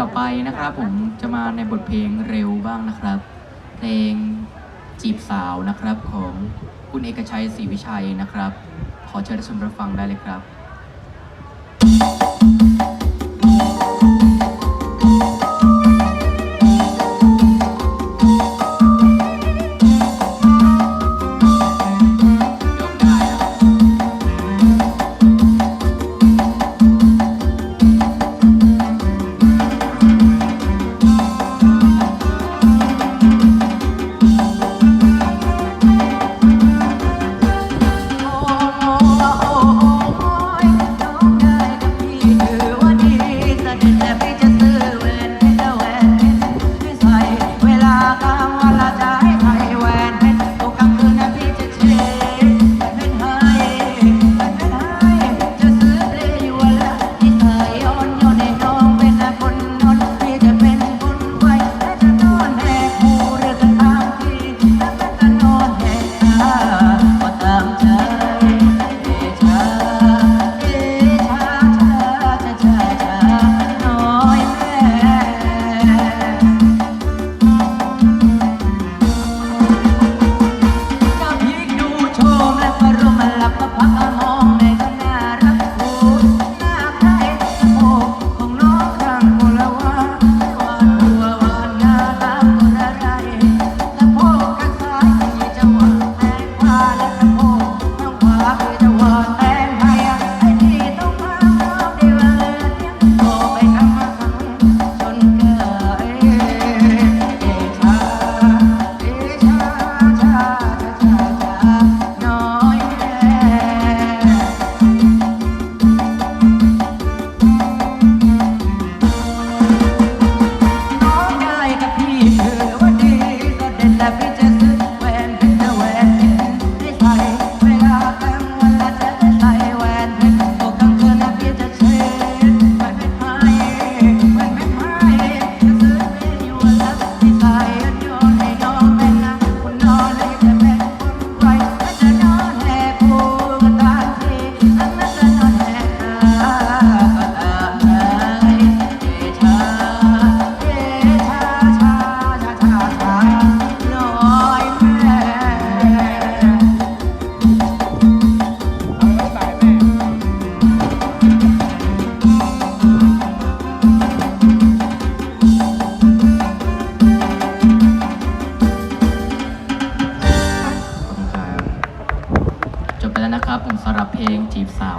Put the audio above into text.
ต่อไปนะครับ ผมจะมาในบทเพลงเร็วบ้างนะครับ เพลงจีบสาวนะครับของคุณเอกชัยศรีวิชัยนะครับ ขอเชิญรับชมรับฟังได้เลยครับ ลับมาพักเอางแม่ก็น่ารักโอ้หน้าใครโอ้ของน้องครั้งโลวานหวัววานงาลามโอละไรตะโพกข้างซ้ายมีจะหวานแตงวาและตะโพกข้งขวาคือจะหวา นะครับผมสำหรับเพลงจีบสาว